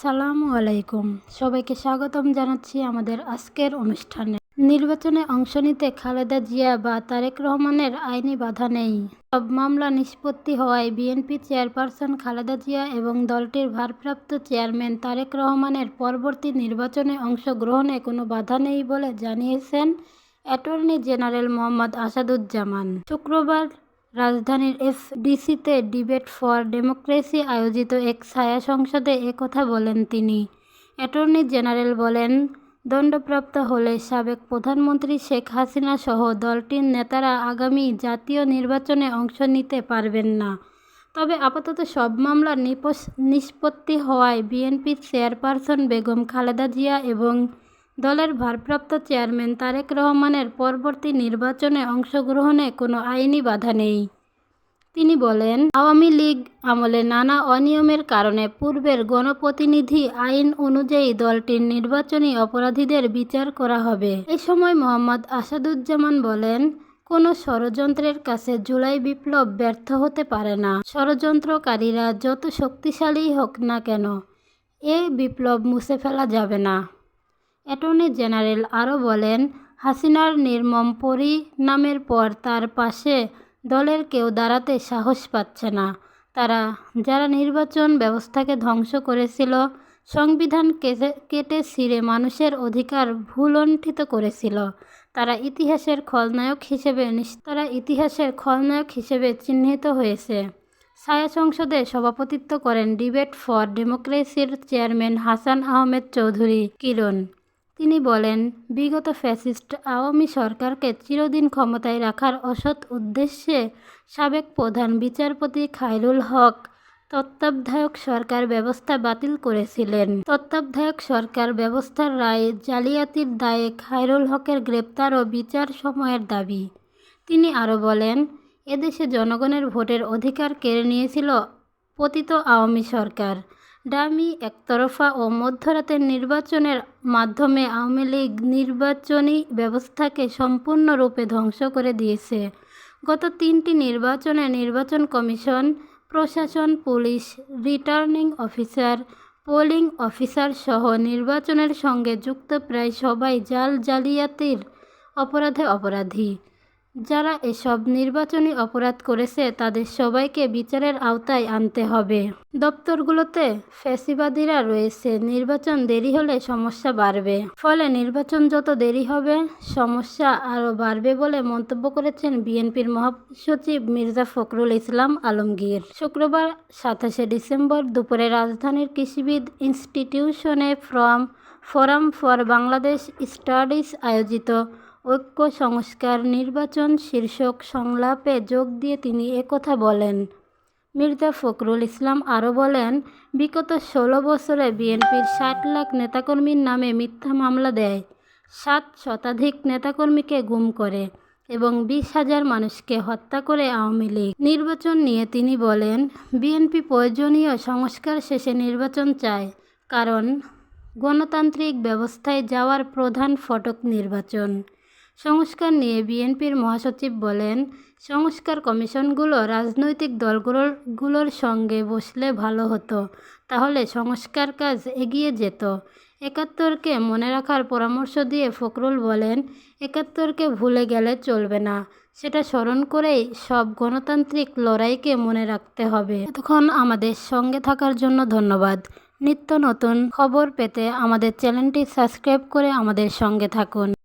সালামু আলাইকুম। সবাইকে স্বাগতম জানাচ্ছি আমাদের আজকের অনুষ্ঠানে। নির্বাচনে অংশ নিতে খালেদা জিয়া বা তারেক রহমানের আইনি বাধা নেই। সব মামলা নিষ্পত্তি হওয়ায় বিএনপি চেয়ারপারসন খালেদা জিয়া এবং দলটির ভারপ্রাপ্ত চেয়ারম্যান তারেক রহমানের পরবর্তী নির্বাচনে অংশগ্রহণে কোনো বাধা নেই বলে জানিয়েছেন অ্যাটর্নি জেনারেল মোহাম্মদ আসাদুজ্জামান। শুক্রবার রাজধানীর এফডিসিতে ডিবেট ফর ডেমোক্রেসি আয়োজিত এক ছায়া সংসদে একথা বলেন তিনি। অ্যাটর্নি জেনারেল বলেন, দণ্ডপ্রাপ্ত হলে সাবেক প্রধানমন্ত্রী শেখ হাসিনা সহ দলটির নেতারা আগামী জাতীয় নির্বাচনে অংশ নিতে পারবেন না। তবে আপাতত সব মামলা নিষ্পত্তি হওয়ায় বিএনপির চেয়ারপারসন বেগম খালেদা জিয়া এবং দলের ভারপ্রাপ্ত চেয়ারম্যান তারেক রহমানের পরবর্তী নির্বাচনে অংশগ্রহণে কোনো আইনি বাধা নেই। তিনি বলেন, আওয়ামী লীগ আমলে নানা অনিয়মের কারণে পূর্বের গণপ্রতিনিধি আইন অনুযায়ী দলটির নির্বাচনী অপরাধীদের বিচার করা হবে। এ সময় মোহাম্মদ আসাদুজ্জামান বলেন, কোনো ষড়যন্ত্রের কাছে জুলাই বিপ্লব ব্যর্থ হতে পারে না। ষড়যন্ত্রকারীরা যত শক্তিশালী হোক না কেন, এ বিপ্লব মুছে ফেলা যাবে না। অ্যাটর্নি জেনারেল আরও বলেন, হাসিনার নির্মম পরিণামের পর তার পাশে দলের কেউ দাঁড়াতে সাহস পাচ্ছে না। তারা, যারা নির্বাচন ব্যবস্থাকে ধ্বংস করেছিল, সংবিধান কেটে ছিঁড়ে মানুষের অধিকার ভুলণ্ঠিত করেছিল। তারা ইতিহাসের খলনায়ক হিসেবে তারা ইতিহাসের খলনায়ক হিসেবে চিহ্নিত হয়েছে। ছায়া সংসদে সভাপতিত্ব করেন ডিবেট ফর ডেমোক্রেসির চেয়ারম্যান হাসান আহমেদ চৌধুরী কিরণ। তিনি বলেন, বিগত ফ্যাসিস্ট আওয়ামী সরকারকে চিরদিন ক্ষমতায় রাখার অসৎ উদ্দেশ্যে সাবেক প্রধান বিচারপতি খায়রুল হক তত্ত্বাবধায়ক সরকার ব্যবস্থা বাতিল করেছিলেন। তত্ত্বাবধায়ক সরকার ব্যবস্থার রায়ে জালিয়াতির দায়ে খায়রুল হকের গ্রেপ্তার ও বিচার সময়ের দাবি। তিনি আরও বলেন এদেশে জনগণের ভোটের অধিকার কেড়ে নিয়েছিল পতিত আওয়ামী সরকার। ডামি একতরফা ও মধ্যরাতের নির্বাচনের মাধ্যমে আওয়ামী লীগ নির্বাচনী ব্যবস্থাকে সম্পূর্ণরূপে ধ্বংস করে দিয়েছে। গত তিনটি নির্বাচনে নির্বাচন কমিশন, প্রশাসন, police, returning officer, polling officer সহ নির্বাচনের সঙ্গে যুক্ত প্রায় সবাই জাল জালিয়াতির অপরাধে অপরাধী। যারা এসব নির্বাচনী অপরাধ করেছে, তাদের সবাইকে বিচারের আওতায় আনতে হবে। দপ্তরগুলোতে ফ্যাসিবাদীরা রয়েছে। নির্বাচন দেরি হলে সমস্যা বাড়বে। ফলে নির্বাচন যত দেরি হবে, সমস্যা আরও বাড়বে বলে মন্তব্য করেছেন বিএনপির মহাসচিব মির্জা ফখরুল ইসলাম আলমগীর। শুক্রবার, সাতাশে ডিসেম্বর দুপুরে রাজধানীর কৃষিবিদ ইনস্টিটিউশনে from, forum for Bangladesh studies আয়োজিত ঐক্য সংস্কার নির্বাচন শীর্ষক সংলাপে যোগ দিয়ে তিনি একথা বলেন। মির্জা ফখরুল ইসলাম আরও বলেন, বিগত ষোলো বছরে বিএনপির ষাট লাখ নেতাকর্মীর নামে মিথ্যা মামলা দেয়, সাত শতাধিক নেতাকর্মীকে গুম করে এবং বিশ হাজার মানুষকে হত্যা করে আওয়ামী লীগ। নির্বাচন নিয়ে তিনি বলেন, বিএনপি প্রয়োজনীয় সংস্কার শেষে নির্বাচন চায়, কারণ গণতান্ত্রিক ব্যবস্থায় যাওয়ার প্রধান ফটক নির্বাচন। সংস্কার নিয়ে বিএনপির মহাসচিব বলেন, সংস্কার কমিশনগুলো রাজনৈতিক দলগুলোর, গুলোর সঙ্গে বসলে ভালো হতো, তাহলে সংস্কার কাজ এগিয়ে যেত। একাত্তরকে মনে রাখার পরামর্শ দিয়ে ফখরুল বলেন, একাত্তরকে ভুলে গেলে চলবে না, সেটা স্মরণ করেই সব গণতান্ত্রিক লড়াইকে মনে রাখতে হবে। এতক্ষণ আমাদের সঙ্গে থাকার জন্য ধন্যবাদ। নিত্য নতুন খবর পেতে আমাদের চ্যানেলটি সাবস্ক্রাইব করে আমাদের সঙ্গে থাকুন।